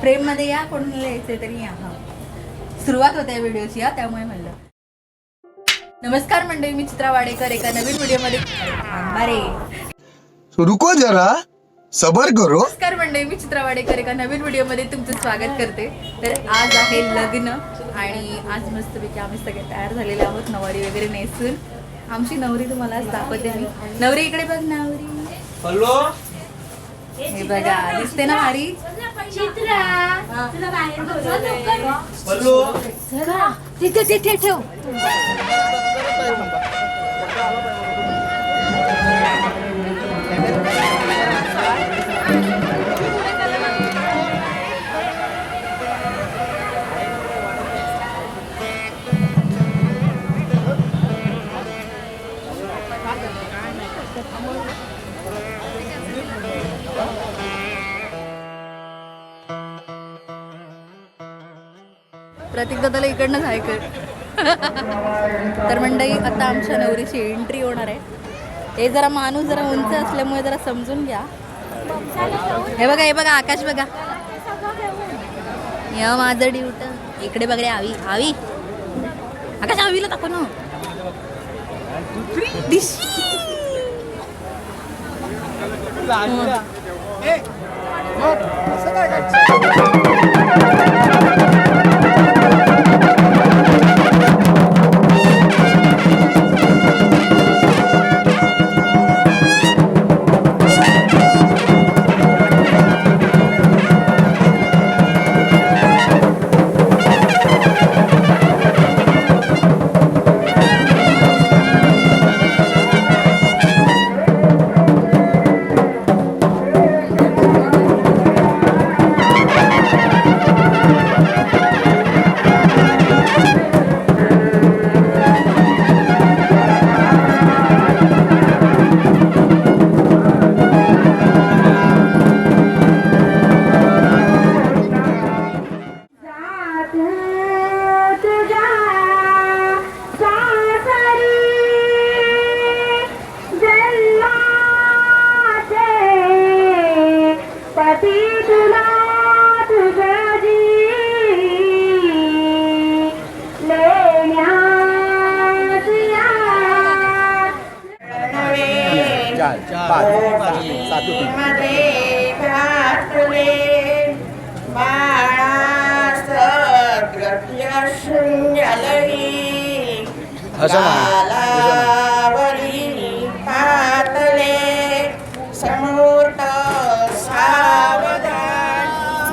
फ्रेममध्ये या कोणाला यायचं तरी या. हा. सुरुवात होते व्हिडिओची या त्यामुळे म्हणलं. नमस्कार मंडळी मी चित्रा वाडेकर एका नवीन व्हिडिओमध्ये अरे रुको जरा. सबर करो. नमस्कार मंडळी मी चित्रा वाडेकर एका नवीन व्हिडिओमध्ये तुमचं स्वागत करते. तर आज आहे लग्न आणि आज मस्तपैकी आम्ही सगळे तयार झालेले आहोत नवारी वगैरे नेसून. आमची नवरी तुम्हाला आज दाखवते मी नवरी इकडे बघ नवरी. हे बघा दिसते ना भारी? तिथे तिथे ठेव. दादाला इकडनंच आहे. कर तर मंडळी आता आमच्या नवरीची एंट्री होणार आहे. हे जरा माणूस जरा उंच असल्यामुळे जरा समजून घ्या. हे बघा हे बघा आकाश बघा. या माझं ड्युट. इकडे बघ रे आवी. आवी. आकाश आवीला दाखव ना. दिशी.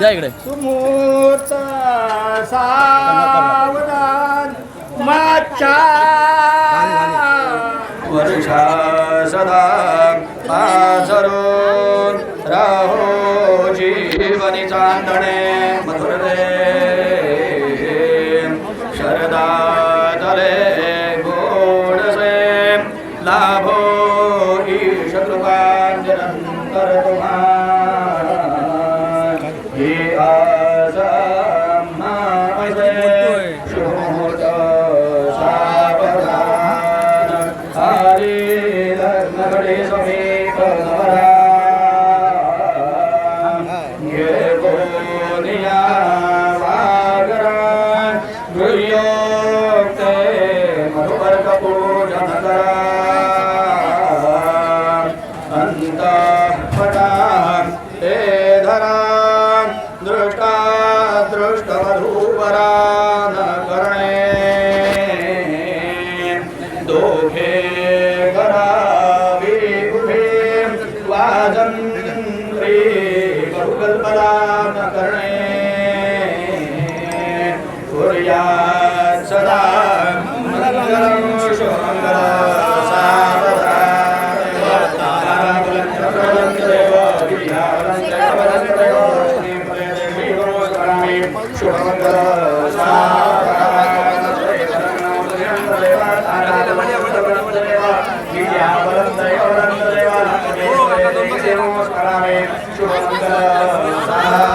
द्या इकडे. सुमूर्त सावधान माचा वर्षा सदा राहो जीवनी चांदणे. 네. সারা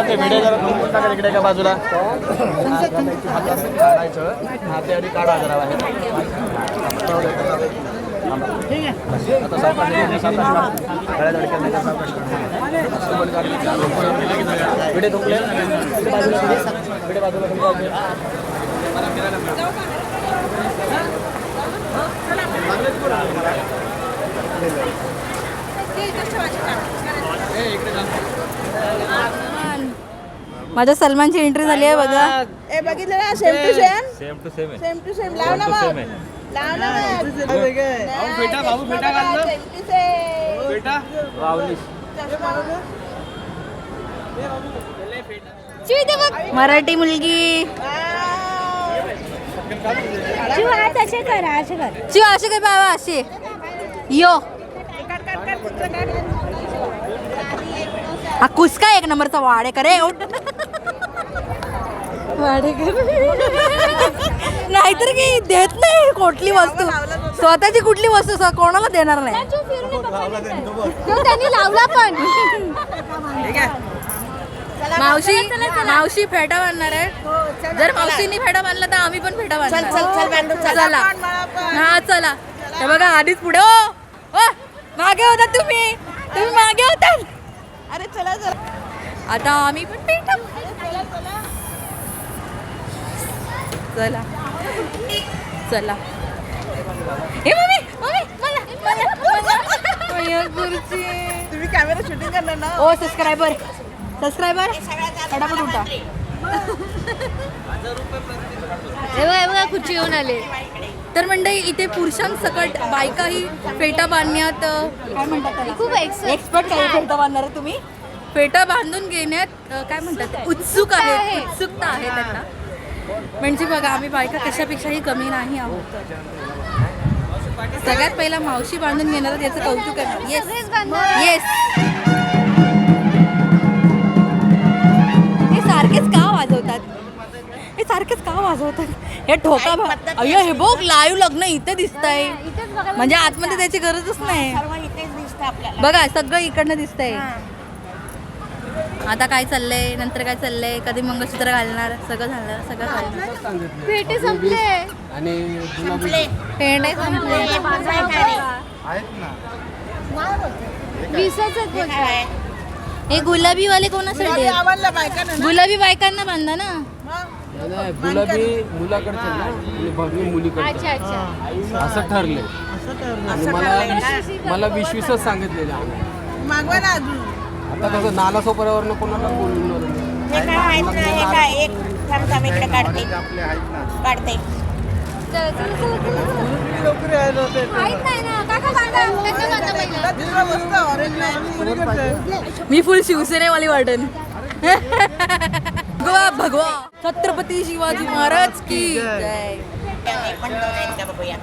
व्हिडिओ करा तुम्ही टाका इकडे एका बाजूला? काढायचं हाते आधी काढा जरा बाहेर. आता सावकाश व्हिडिओ इकडे बाजूला इकडे माझ्या सलमानची एंट्री झाली आहे बघा. ए बघितलं ना? Same to same same to same same to same लाव ना मग लाव ना मग फेटा बाबू फेटा घाल सेम टू सेम बेटा मराठी मुलगी. शिव असे कर बाबा असे. यो. हा कुसका एक नंबरचा वाडेकर आहे उठ. नाहीतर की देत नाही कुठली वस्तू. स्वतःची कुठली वस्तू कोणाला देणार नाही. त्यांनी लावला पण. मावशी मावशी फेटा बांधणार आहे. जर मावशींनी फेटा बांधला तर आम्ही पण फेटा बांधणार. चल, चल, बांधू. हा चला. हे बघा आधीच पुढे. ओ ओ, मागे होता तुम्ही. तुम्ही मागे होतात अरे चला चला. आता आम्ही पण फेटा चला. चला. ए मम्मी मम्मी मला मला मला. अय्या, गुरुजी. तुम्ही कॅमेरा शूटिंग करणार ना? ओ सबस्क्रायबर सबस्क्रायबर फटाफट उठा. खुर्ची येऊन आले. तर मंडळी इथे पुरुषांसकट बायकाही फेटा बांधण्यात काय म्हणतात त्याला? खूप एक्सपर्ट आहे फेटा बांधणार तुम्ही? फेटा बांधून घेण्यात काय म्हणतात उत्सुक आहे. उत्सुकता आहे त्यांना. म्हणजे बघा आम्ही बायका कशापेक्षाही कमी नाही आहोत. सगळ्यात पहिला मावशी बांधून घेणार त्याचं कौतुक आहे येस येस हे सारखेच का वाजवतात? हे सारखेच का वाजवतात? हे ठोका अय्यो हे बघ लाईव्ह लग्न इथे दिसतंय. म्हणजे आतमध्ये त्याची गरजच नाही. सर्व इथेच दिसतं आपल्याला. बघा सगळं इकडनं दिसतंय. आता काय चाललंय? नंतर काय चाललंय? कधी मंगळसूत्र घालणार? सगळं झालं सगळं घालणार. पेटे संपले. आणि संपले. पेंडे संपले. हे बांधाय काय रे? हे काय? हे गुलाबी वाले कोणासाठी आहेत? आवडलं बायकांना ना गुलाबी बायकांना बांधा ना. गुलाबी मुलाकडचे ना. आणि भव्य मुलीकडचे. असं ठरले आणि मला मला विश्वीसच सांगितलेलं आहे. मागवा ना अजून. आता कसं नाला सोपऱ्यावरनं कोणाला बोलणार. हे काय आहेत ना हे काय एक थांब थांब इकडे काढते. काढते. मी फुल शिवसेनेवाली वाटन भगवा भगवा. छत्रपती शिवाजी महाराज की जय. एक पण दोन आहेत का बघूया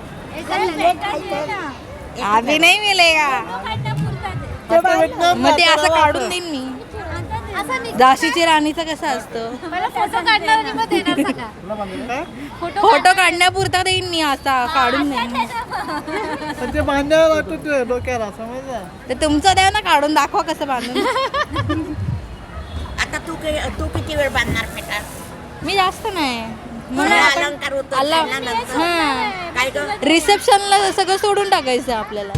अभी नाही मिलेगा मग ते असं काढून देईन मी. झाशीची राणीचं कसं असतं? फोटो काढण्यापुरता देईन मी असा काढून देईन. ते बांधायला लागतो ते डोक्याला समजलं? तर तुमचं द्या ना काढून दाखवा कसं बांधून. आता तू कि- तू किती वेळ बांधणार मी जास्त नाही. म्हणून तुला आपण- अलंकार होतो अला- नंतर. हां. काय ग? रिसेप्शनला सगळं सोडून टाकायचं आपल्याला.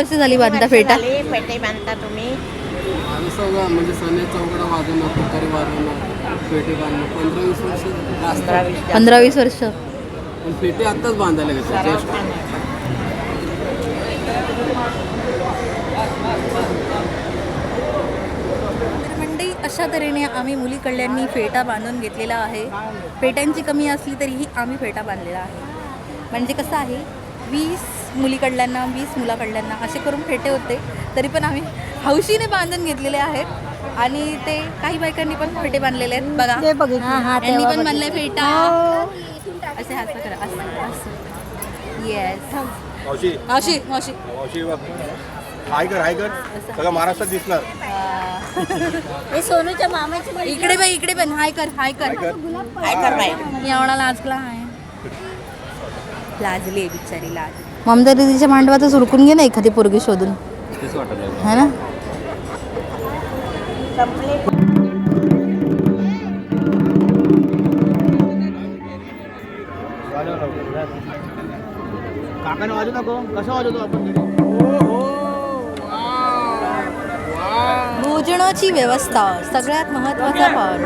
वर्ष झाली बांधता फेटा. झाली, फेटे बांधता तुम्ही. सगळं म्हणजे सणे चौकडा वाजवणं तुतारी वाजवणं पेटे बांधणं. पंधरा वीस वर्ष जास्त. पंधरा वीस वर्ष. पण पेटे आत्ताच बांधायला घेतात जस्ट तर मंडळी अशा तऱ्हेने आम्ही मुली कल्याणी फेटा बांधून घेतलेला आहे. फेट्यांची कमी असली तरीही आम्ही फेटा बांधलेला आहे. म्हणजे कसं आहे? वीस मुलीकडल्यांना वीस मुलाकडल्यांना असे करून फेटे होते. तरी पण आम्ही हौशीने बांधून घेतलेले आहेत. आणि ते काही बायकांनी पण फेटे बांधलेले आहेत. बघा. यांनी पण बांधले फेटा. असे हात करा असं असं. येस मावशी. मावशी मावशी. मावशी बघ. हाय कर हाय कर. सगळं महाराष्ट्रात दिसणार. हे. सोनूच्या मामाची इकडे पण इकडे पण. हाय कर हाय कर. हाय कर. बाय एवढा लाजला आहे. लाजली आहे बिचारी लाज ममता दीदीच्या मांडवातच उरकून घे ना एखादी पोरगी शोधून. है ना? काकाने वाजू नको. कसं वाजवतो आपण? भोजनाची व्यवस्था सगळ्यात महत्त्वाचा पार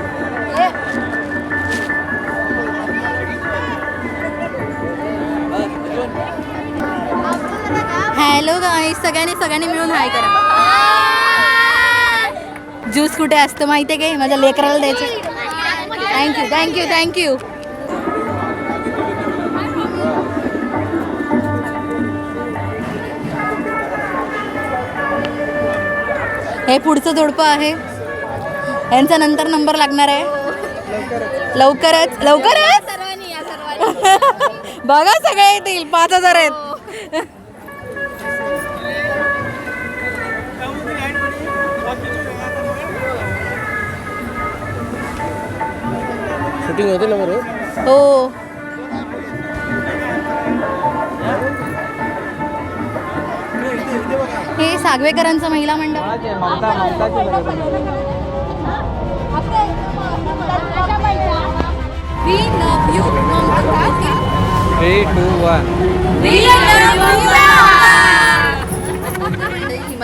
हॅलो गाईस सगळ्यांनी सगळ्यांनी मिळून हाय करा. ज्यूस कुठे असतं माहिती आहे काय माझ्या लेकराला द्यायचे. थँक्यू थँक्यू थँक्यू हे पुढचं जोडपं आहे. यांचा नंतर नंबर लागणार आहे. लवकरच लवकरच? बघा सगळे येतील. पाच हजार आहेत. शूटिंग होते ना बरोबर? हो. हे सागवेकरांचं महिला मंडळ We love you. Three two one ही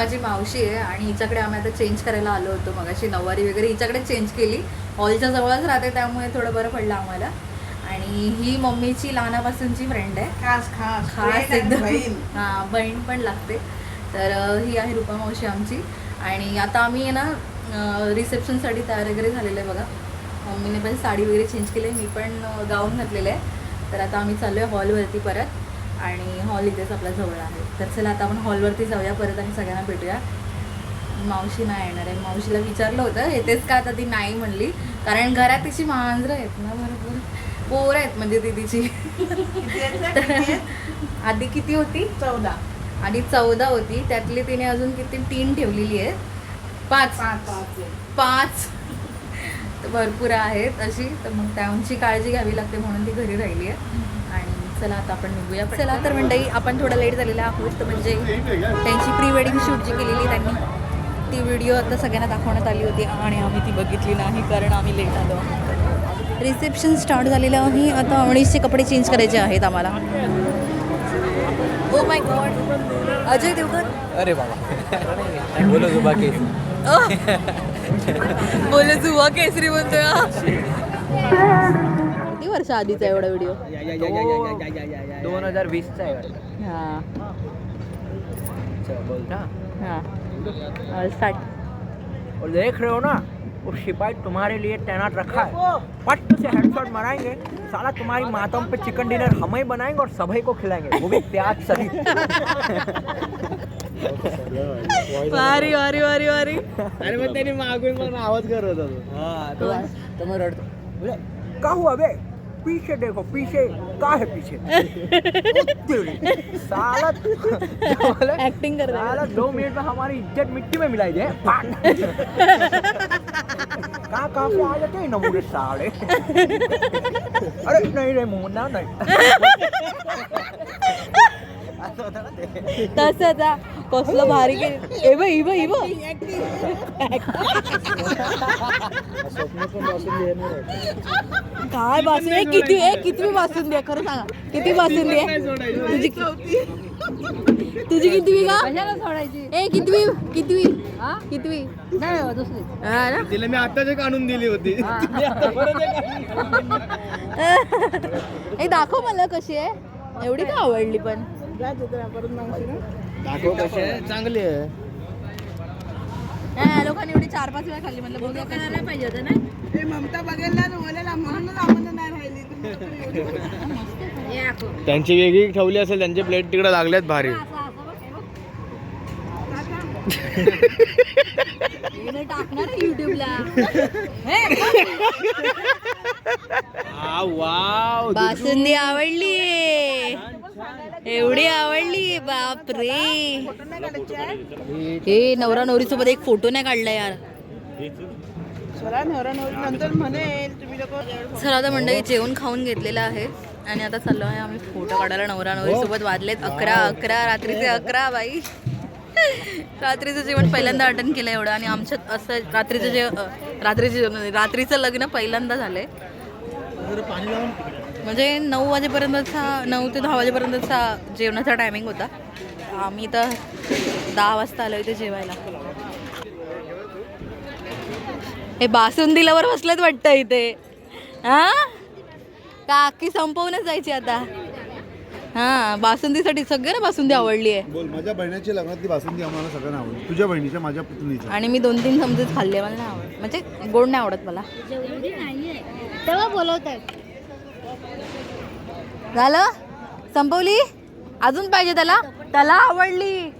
माझी मावशी आहे आणि हिच्याकडे आम्ही आता चेंज करायला आलो होतो मगाशी नऊवारी वगैरे हिच्याकडे चेंज केली. हॉलच्या जवळच राहते त्यामुळे थोडं बरं पडलं आम्हाला. आणि ही मम्मीची लहानापासूनची फ्रेंड आहे. खास खास. खास एकदम. हां बहीण पण लागते. तर ही आहे रुपा मावशी आमची. आणि आता आम्ही आहे ना रिसेप्शनसाठी तयार वगैरे झालेलं आहे बघा. मम्मीने पण साडी वगैरे चेंज केली मी पण गाऊन घातलेलं आहे. तर आता आम्ही चाललो आहे हॉलवरती परत. आणि हॉल इथेच आपल्या जवळ आहे. तर चला आता आपण हॉलवरती जाऊया परत आणि सगळ्यांना भेटूया. मावशी नाही येणार आहे. मावशीला विचारलं होतं येतेच का? आता ती नाही म्हणली. कारण घरात तिची मांजरं आहेत ना बरोबर. पोर आहेत म्हणजे दीदीची. तर आधी किती होती? चौदा. आधी चौदा होती. त्यातली तिने अजून किती? तीन ठेवलेली आहे पाच. पाच तर भरपूर आहेत अशी. तर मग त्यांची काळजी घ्यावी लागते म्हणून ती घरी राहिली आहे. चला आता आपण निघूया चला तर मंडळी आपण थोडं लेट झालेलं आहोत तर म्हणजे त्यांची प्री वेडिंग शूट जी केलेली त्यांनी ती व्हिडिओ आता सगळ्यांना दाखवण्यात आली होती आणि आम्ही ती बघितली नाही कारण आम्ही लेट आलो रिसेप्शन स्टार्ट झालेलं आहे. आता अडीचशे कपडे चेंज करायचे आहेत आम्हाला. Oh my god Ajay Devgan अरे बाबा. बोलो जुबा बोले जुवा केसरी म्हणतोय हा. किती वर्ष आधीचा एवढा व्हिडिओ दोन हजार वीसचा आहे वाटतं. हा. चल, बोलता हा. स्टार्ट और देख रहे हो ना वो सिपाही तुम्हारे लिए तैनात रखा है। पट से हेडशॉट मारेंगे साला तुम्हारी मातम पे चिकन डिनर हम ही बनाएंगे और सभी को खिलाएंगे। वो भी प्याज सहित वारी वारी वारी वारी. अरे मग त्यांनी मागून पण आवाज करत होतो हाँ तो तो मैं रड़ता बोले क्या हुआ बे? पीछे देखो पीछे का है पीछे? साला बोले ऍक्टिंग कर रहा साला दो मिनट में हमारी इज़्ज़त मिट्टी में मिलाई दे। का का को आ जाते हैं नमूने साले? अरे नहीं नहीं मुन्ना नहीं। ना. तसंच हा. कसलं भारी केलं ए बघ बघ बघ काय बासून ए किती ए किती बासून द्या खरं सांगा. किती बासून द्या तुझी तुझी कितवी का? ए कितवी कितवी कितवी हा ना? तिला मी आताच एक आणून दिली होती. ए दाखव मला कशी आहे. एवढी का आवडली पण? दाखव कसे चांगली आहे. लोकांनी एवढी चार पाच वेळा खाल्ली म्हणलं बघूया करायला पाहिजे होतं ना? ममता बघेल ना बोलेल म्हणूनच आम्हाला नाही राहिली. त्यांची वेगळी ठेवली असेल त्यांचे प्लेट तिकडे लागल्यात भारी. टाकणार युट्यूबला वाव बासुंदी आवडली. एवढी आवडली बापरे. हे नवरा नवरी सोबत एक फोटो नाही काढला यार. चला आता मंडळी जेवण खाऊन घेतलेलं आहे. आणि आता चाललो आहे आम्ही फोटो काढायला. नवरा नवरी सोबत वाजलेत अकरा अकरा रात्रीचे अकरा बाई. रात्रीचं जेवण पहिल्यांदा अटेंड केलं एवढं. आणि आमच्यात असं रात्रीचं जे रात्रीचं रात्रीचं लग्न पहिल्यांदा झालंय. म्हणजे नऊ वाजेपर्यंतचा नऊ ते दहा वाजेपर्यंतचा जेवणाचा टायमिंग होता. आम्ही तर दहा वाजता आलो इथे जेवायला. हे बासुंदीलावर बसलेत वाटतं इथे. हा? काकी संपवूनच जायची आता? हा बासुंदीसाठी सगळ्यांना बासुंदी आवडली आहे. बोल माझ्या बहिणीची लग्नातली बासुंदी आम्हाला सगळ्यांना आवडली. तुझ्या बहिणीच्या माझ्या पुतणीच्या. आणि मी दोन तीन चमचेच खाल्ले मला नाही आवडत. म्हणजे गोड नाही आवडत मला. तेव्हा बोलवतात. झालं? संपवली? अजून पाहिजे त्याला? त्याला आवडली.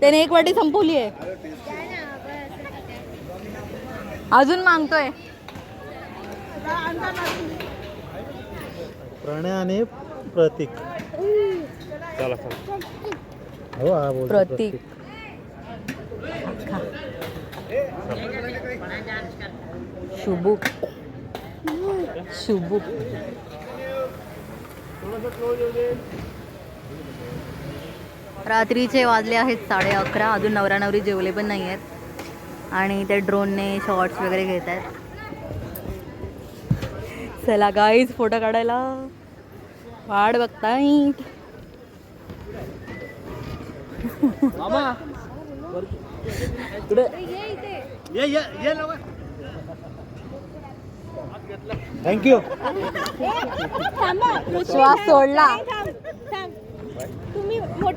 त्याने एक वाटी संपवली आहे. अजून मागतोय. प्रणय आणि प्रतीक. चला हो हा बोल प्रतीक. खा. शुभुक शुभुक रात्रीचे वाजले आहेत साडे अकरा अजून नवरा नवरी जेवले पण नाही आहेत आणि ते ड्रोनने शॉर्ट्स वगैरे घेत आहेत चला गाईज फोटो काढायला वाट बघताय थँक्यू श्वास सोडला.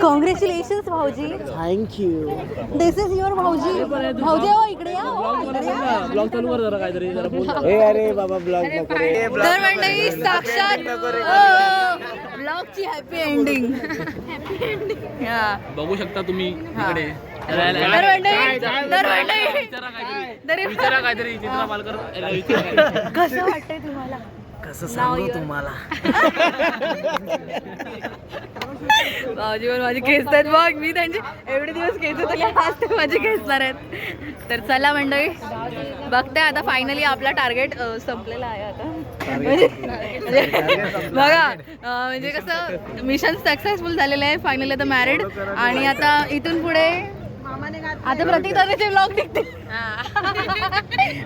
कॉंग्रॅच्युलेशन भाऊजी. थँक्यू दिस इज युअर भाऊजी. भाऊजी हो इकडे या हो, इकडे या. ए अरे बाबा ब्लॉग नको रे. तर मंडळी साक्षात ब्लॉगची हॅपी एंडिंग बघू शकता तुम्ही इकडे. तर मंडळी तर मंडळी तरी काहीतरी. चित्रा पालकर. कसं वाटतंय तुम्हाला? कसं सांगू तुम्हाला? भाऊजी पण माझे खेचतात बघ. मी त्यांचे एवढे दिवस खेचत होते आज ते माझे खेचणार आहेत. तर चला मंडळी बघताय आता फायनली आपला टार्गेट संपलेला आहे आता. म्हणजे म्हणजे बघा म्हणजे कसं मिशन सक्सेसफुल झालेलं आहे फायनली आता मॅरिड आणि आता इथून पुढे आता प्रत्येक दादाचे व्लॉग निघतील.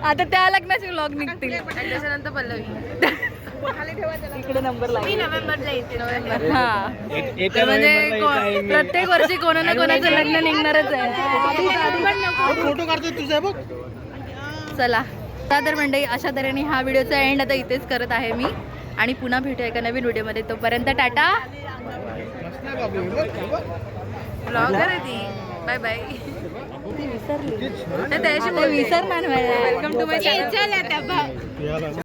आता त्या लग्नाचे व्लॉग निघतील. त्याच्यानंतर पल्लवी. इकडे नंबर लागेल हा. तर म्हणजे प्रत्येक वर्षी कोणा ना कोणाचं लग्न निघणारच आहे. फोटो काढतो तुझा बघ. चला. तर मंडळी अशा तऱ्हेने हा व्हिडिओचा एंड आता इथेच करत आहे मी. आणि पुन्हा भेटूया एका नवीन व्हिडिओमध्ये. तोपर्यंत टाटा. ब्लॉगर आहे ती. बाय बाय विसरली. विसरणार वेलकम टू माय चॅनल